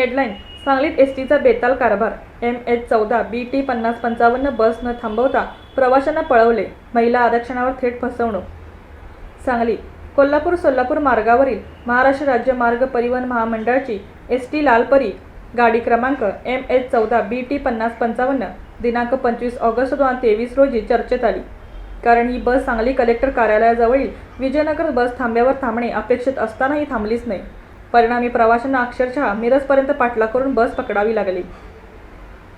Headline सांगलीत S टीचा बेताल कारभार. एम एच चौदा बी टी पन्नास पंचावन्न बस न थांबवता प्रवाशांना पळवले. महिला आरक्षणावर थेट फसवणूक. सांगली कोल्हापूर सोलापूर मार्गावरील महाराष्ट्र राज्य मार्ग परिवहन महामंडळाची एस टी लालपरी. गाडी क्रमांक एम एच चौदा बी टी पन्नास पंचावन्न दिनांक पंचवीस ऑगस्ट दोन हजार तेवीस रोजी चर्चेत आली. कारण ही बस सांगली कलेक्टर कार्यालयाजवळील विजयनगर बस थांब्यावर थांबणे अपेक्षित असतानाही थांबलीच नाही. परिणामी प्रवाशांना अक्षरशः मिरजपर्यंत पाठला करून बस पकडावी लागली.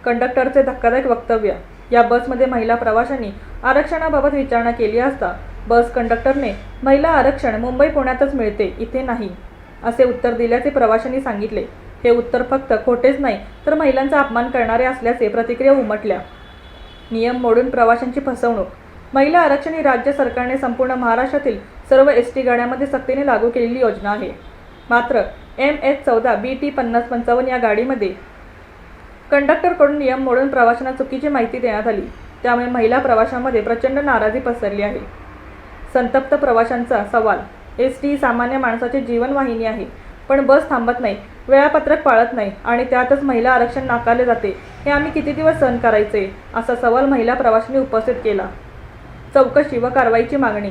कंडक्टरचे धक्कादायक वक्तव्य. या बसमध्ये महिला प्रवाशांनी आरक्षणाबाबत विचारणा केली असता बस कंडक्टरने महिला आरक्षण मुंबई पुण्यातच मिळते इथे नाही असे उत्तर दिल्याचे प्रवाशांनी सांगितले. हे उत्तर फक्त खोटेच नाही तर महिलांचा अपमान करणारे असल्याचे प्रतिक्रिया उमटल्या. नियम मोडून प्रवाशांची फसवणूक. महिला आरक्षण ही राज्य सरकारने संपूर्ण महाराष्ट्रातील सर्व एस टी गाड्यांमध्ये सक्तीने लागू केलेली योजना आहे. मात्र एम एच चौदा बी टी पन्नास पंचावन्न या गाडीमध्ये कंडक्टरकडून नियम मोडून प्रवाशांना चुकीची माहिती देण्यात आली. त्यामुळे महिला प्रवाशांमध्ये प्रचंड नाराजी पसरली आहे. संतप्त प्रवाशांचा सवाल. एस टी सामान्य माणसाची जीवनवाहिनी आहे पण बस थांबत नाही वेळापत्रक पाळत नाही आणि त्यातच महिला आरक्षण नाकारले जाते. हे आम्ही किती दिवस सहन करायचे? असा सवाल महिला प्रवाशांनी उपस्थित केला. चौकशी व कारवाईची मागणी.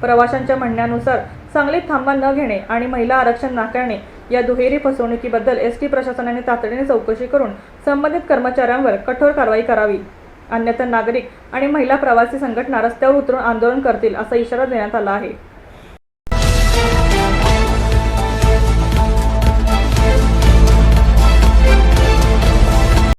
प्रवाशांच्या म्हणण्यानुसार सांगलीत थांबा न घेणे आणि महिला आरक्षण नाकारणे या दुहेरी फसवणुकीबद्दल एस टी प्रशासनाने तातडीने चौकशी करून संबंधित कर्मचाऱ्यांवर कठोर कारवाई करावी. अन्यथा नागरिक आणि महिला प्रवासी संघटना रस्त्यावर उतरून आंदोलन करतील असा इशारा देण्यात आला आहे.